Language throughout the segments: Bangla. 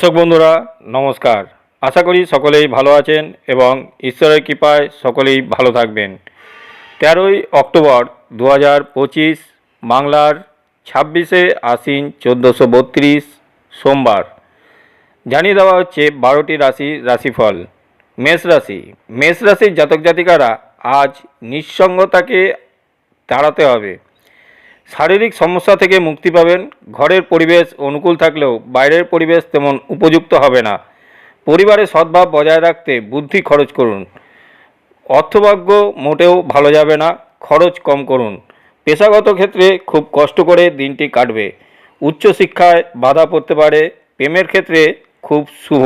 দর্শক বন্ধুরা, নমস্কার। আশা করি সকলেই ভালো আছেন এবং ঈশ্বরের কৃপায় সকলেই ভালো থাকবেন। তেরোই অক্টোবর দু পঁচিশ, বাংলার ছাব্বিশে আশ্বিন চোদ্দোশো বত্রিশ, সোমবার। জানিয়ে দেওয়া হচ্ছে বারোটি রাশি রাশিফল। মেষ রাশি। মেষ রাশির জাতক জাতিকারা আজ নিঃসঙ্গতাকে তাড়াতে হবে। শারীরিক সমস্যা থেকে মুক্তি পাবেন। ঘরের পরিবেশ অনুকূল থাকলেও বাইরের পরিবেশ তেমন উপযুক্ত হবে না। পরিবারের সদ্ভাব বজায় রাখতে বুদ্ধি খরচ করুন। অর্থভাগ্য মোটেও ভালো যাবে না। খরচ কম করুন। পেশাগত ক্ষেত্রে খুব কষ্ট করে দিনটি কাটবে। উচ্চশিক্ষায় বাধা পড়তে পারে। প্রেমের ক্ষেত্রে খুব শুভ।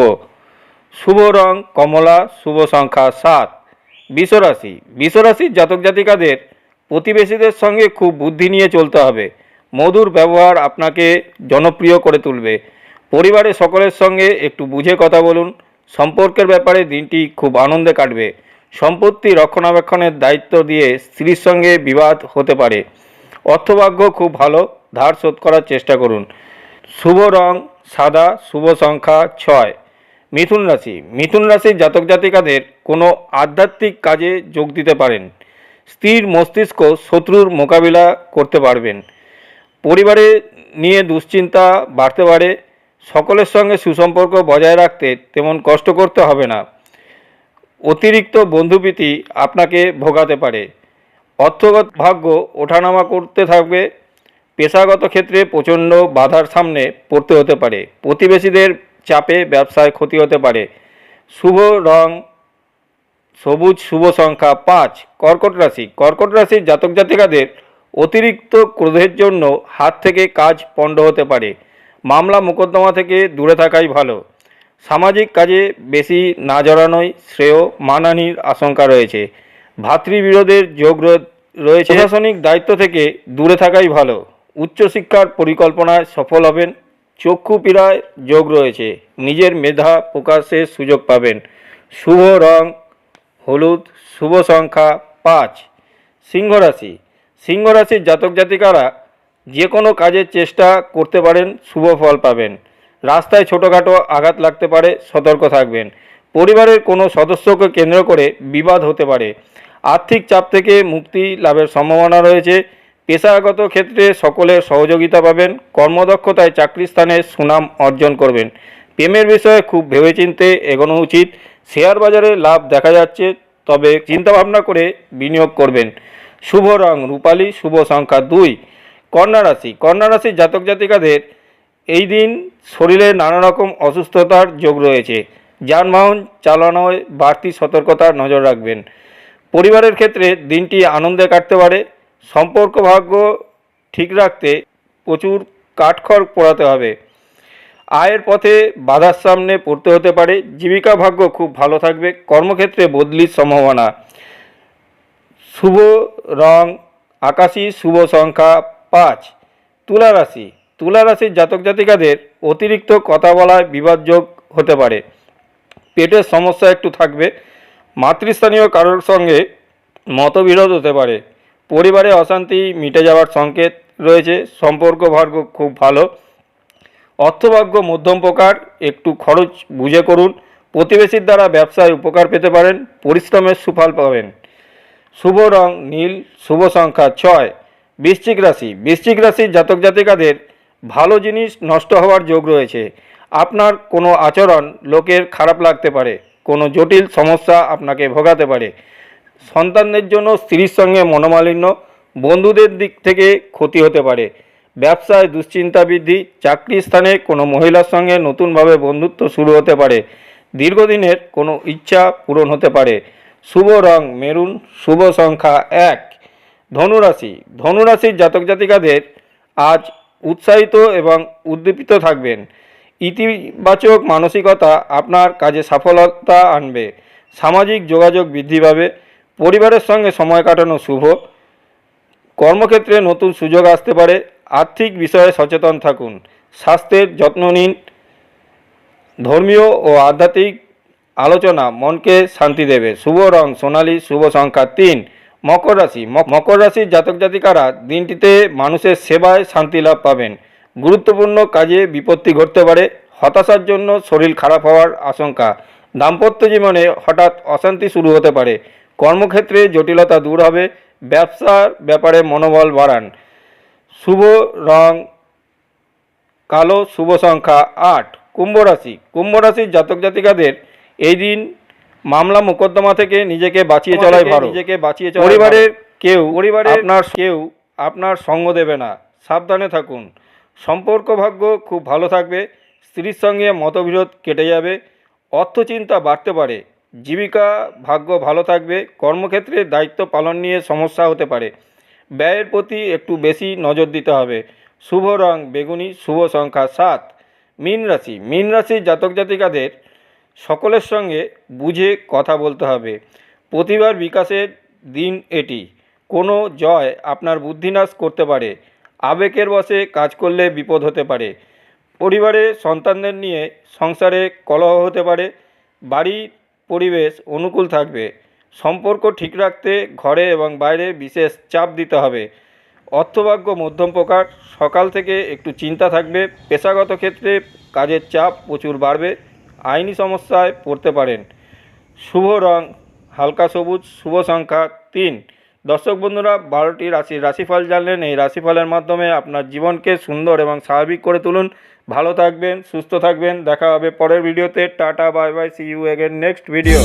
শুভ রং কমলা, শুভ সংখ্যা সাত। বিশ্বরাশি। বিশ্বরাশির জাতক জাতিকাদের প্রতিবেশীদের সঙ্গে খুব বুদ্ধি নিয়ে চলতে হবে। মধুর ব্যবহার আপনাকে জনপ্রিয় করে তুলবে। পরিবারের সকলের সঙ্গে একটু বুঝে কথা বলুন। সম্পর্কের ব্যাপারে দিনটি খুব আনন্দে কাটবে। সম্পত্তি রক্ষণাবেক্ষণের দায়িত্ব দিয়ে স্ত্রীর সঙ্গে বিবাদ হতে পারে। অর্থভাগ্য খুব ভালো, ধার শোধ করার চেষ্টা করুন। শুভ রং, সাদা, শুভ সংখ্যা, ছয়। মিথুন রাশি। মিথুন রাশির জাতক জাতিকাদের কোনো আধ্যাত্মিক কাজে যোগ দিতে পারেন। স্থির মস্তিষ্ক শত্রুর মোকাবিলা করতে পারবেন। পরিবারে নিয়ে দুশ্চিন্তা বাড়তে পারে। সকলের সঙ্গে সুসম্পর্ক বজায় রাখতে তেমন কষ্ট করতে হবে না। অতিরিক্ত বন্ধুপ্রীতি আপনাকে ভোগাতে পারে। অর্থগত ভাগ্য ওঠানামা করতে থাকবে। পেশাগত ক্ষেত্রে প্রচণ্ড বাধার সামনে পড়তে হতে পারে। প্রতিবেশীদের চাপে ব্যবসায় ক্ষতি হতে পারে। শুভ রং সবুজ শুভ সংখ্যা পাঁচ, কর্কট রাশি। কর্কট রাশির জাতক জাতিকাদের অতিরিক্ত ক্রোধের জন্য হাত থেকে কাজ পণ্ড হতে পারে। মামলা মোকদ্দমা থেকে দূরে থাকাই ভালো। সামাজিক কাজে বেশি না জড়ানোই শ্রেয় মানহানির আশঙ্কা রয়েছে। ভাতৃবিরোধের যোগ রয়েছে। প্রশাসনিক দায়িত্ব থেকে দূরে থাকাই ভালো। উচ্চশিক্ষার পরিকল্পনায় সফল হবেন। চক্ষু পীড়ায় যোগ রয়েছে। নিজের মেধা প্রকাশের সুযোগ পাবেন। শুভ রং হলুদ, শুভ সংখ্যা পাঁচ। সিংহ রাশি। সিংহ রাশির জাতক জাতিকারা যে কোনো কাজের চেষ্টা করতে পারেন, শুভ ফল পাবেন। রাস্তায় ছোটোখাটো আঘাত লাগতে পারে, সতর্ক থাকবেন। পরিবারের কোনো সদস্যকে কেন্দ্র করে বিবাদ হতে পারে। আর্থিক চাপ থেকে মুক্তি লাভের সম্ভাবনা রয়েছে। পেশাগত ক্ষেত্রে সকলের সহযোগিতা পাবেন। কর্মদক্ষতায় চাকরি স্থানে সুনাম অর্জন করবেন। প্রেমের বিষয়ে খুব ভেবেচিন্তে এগোনো উচিত। শেয়ার বাজারে লাভ দেখা যাচ্ছে, তবে চিন্তাভাবনা করে বিনিয়োগ করবেন। শুভ রং, রূপালী শুভ সংখ্যা দুই। কন্যা রাশি, কন্যা জাতক জাতিকাদের এই দিন শরীরে নানা রকম অসুস্থতার যোগ রয়েছে। যানবাহন চালানোয় বাড়তি সতর্কতার নজর রাখবেন। পরিবারের ক্ষেত্রে দিনটি আনন্দে কাটতে পারে। সম্পর্ক ভাগ্য ঠিক রাখতে প্রচুর কাঠখড় পোড়াতে হবে। আয়ের পথে বাধার সামনে পড়তে হতে পারে। জীবিকা ভাগ্য খুব ভালো থাকবে। কর্মক্ষেত্রে বদলির সম্ভাবনা। শুভ রং, আকাশী শুভ সংখ্যা পাঁচ। তুলা রাশি। তুলা রাশির জাতক জাতিকাদের অতিরিক্ত কথা বলায় বিবাদযোগ হতে পারে। পেটের সমস্যা একটু থাকবে। মাতৃস্থানীয় কারোর সঙ্গে মতবিরোধ হতে পারে। পরিবারে অশান্তি মিটে যাওয়ার সংকেত রয়েছে। সম্পর্ক ভাগ্য খুব ভালো। অর্থভাগ্য মধ্যম প্রকার, একটু খরচ বুঝে করুন, প্রতিবেশীর দ্বারা ব্যবসায় উপকার পেতে পারেন, পরিশ্রমের সুফল পাবেন। শুভ রং নীল, শুভ সংখ্যা ছয়, বৃশ্চিক রাশি। বৃশ্চিক রাশির জাতক জাতিকাদের ভালো জিনিস নষ্ট হওয়ার যোগ রয়েছে। আপনার কোনো আচরণ লোকের খারাপ লাগতে পারে, কোনো জটিল সমস্যা আপনাকে ভোগাতে পারে। সন্তানদের জন্য স্ত্রীর সঙ্গে মনোমালিন্য বন্ধুদের দিক থেকে ক্ষতি হতে পারে। ব্যবসায় দুশ্চিন্তা বৃদ্ধি চাকরি স্থানে কোনো মহিলার সঙ্গে নতুনভাবে বন্ধুত্ব শুরু হতে পারে, দীর্ঘদিনের কোনো ইচ্ছা পূরণ হতে পারে। শুভ রং মেরুন, শুভ সংখ্যা এক। ধনুরাশি, ধনুরাশির জাতক জাতিকাদের আজ উৎসাহিত এবং উদ্দীপিত থাকবেন। ইতিবাচক মানসিকতা আপনার কাজে সফলতা আনবে। সামাজিক যোগাযোগ বৃদ্ধি পাবে। পরিবারের সঙ্গে সময় কাটানো শুভ। কর্মক্ষেত্রে নতুন সুযোগ আসতে পারে। আর্থিক বিষয়ে সচেতন থাকুন। স্বাস্থ্যের যত্ন নিন। ধর্মীয় ও আধ্যাত্মিক আলোচনা মনকে শান্তি দেবে। শুভ রং, সোনালী, শুভ সংখ্যা তিন। মকর রাশি। মকর রাশির জাতক জাতিকারা দিনটিতে মানুষের সেবায় শান্তি লাভ পাবেন। গুরুত্বপূর্ণ কাজে বিপত্তি ঘটতে পারে। হতাশার জন্য শরীর খারাপ হওয়ার আশঙ্কা। দাম্পত্য জীবনে হঠাৎ অশান্তি শুরু হতে পারে। কর্মক্ষেত্রে জটিলতা দূর হবে। ব্যবসার ব্যাপারে মনোবল বাড়ান। শুভ রং কালো শুভ সংখ্যা আট কুম্ভ রাশি। কুম্ভ রাশির জাতক জাতিকাদের এই দিন মামলা মোকদ্দমা থেকে নিজেকে বাঁচিয়ে চলাই ভালো। নিজেকে বাঁচিয়ে চলাই পরিবারের কেউ পরিবারের আপনার কেউ আপনার সঙ্গ দেবে না। সাবধানে থাকুন। সম্পর্ক ভাগ্য খুব ভালো থাকবে। স্ত্রীর সঙ্গে মতবিরোধ কেটে যাবে। অর্থচিন্তা বাড়তে পারে। জীবিকা ভাগ্য ভালো থাকবে। কর্মক্ষেত্রে দায়িত্ব পালন নিয়ে সমস্যা হতে পারে। ব্যয়ের প্রতি একটু বেশি নজর দিতে হবে। শুভ রং, বেগুনি, শুভ সংখ্যা সাত। মীন রাশি, মীন রাশির জাতক জাতিকাদের সকলের সঙ্গে বুঝে কথা বলতে হবে। প্রতিভার বিকাশের দিন এটি। কোনো জয় আপনার বুদ্ধিনাশ করতে পারে। আবেগের বশে কাজ করলে বিপদ হতে পারে। পরিবারে সন্তানদের নিয়ে সংসারে কলহ হতে পারে। বাড়ির পরিবেশ অনুকূল থাকবে। সম্পর্ক ঠিক রাখতে ঘরে এবং বাইরে বিশেষ চাপ দিতে হবে। অর্থভাগ্য মধ্যম প্রকার, সকাল থেকে একটু চিন্তা থাকবে, পেশাগত ক্ষেত্রে কাজের চাপ প্রচুর বাড়বে, আইনি সমস্যায় পড়তে পারেন। শুভ রং, হালকা সবুজ, শুভ সংখ্যা তিন। দর্শক বন্ধুরা, বারোটি রাশির রাশিফল জানলেন, এই রাশিফলের মাধ্যমে আপনার জীবনকে সুন্দর এবং স্বাভাবিক করে তুলুন। ভালো থাকবেন, সুস্থ থাকবেন, দেখা হবে পরের ভিডিওতে। Tata, bye bye see you again next video